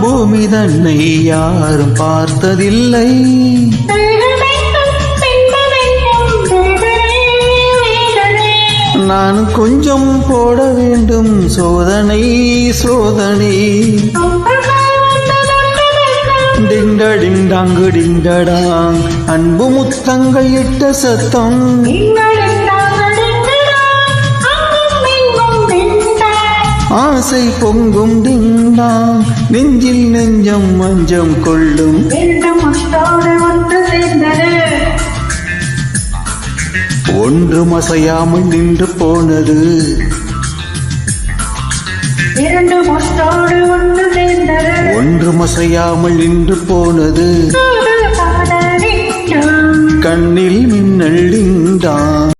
பூமி தன்னை யாரும் பார்த்ததில்லை. நான் கொஞ்சம் போட வேண்டும் சோதனை சோதனை. டிங்க டிங்டாங்கு டிங்கடாங் அன்பு முத்தங்கள் இட்ட சத்தம். ஆசை பொங்கும் டிங்டாங் நெஞ்சில் நெஞ்சம் மஞ்சம் கொள்ளும். ஒன்று மசையாமல் நின்று போனது. ஒன்று மசையாமல் நின்று போனது. கண்ணில் மின்னல் டிங்டாங்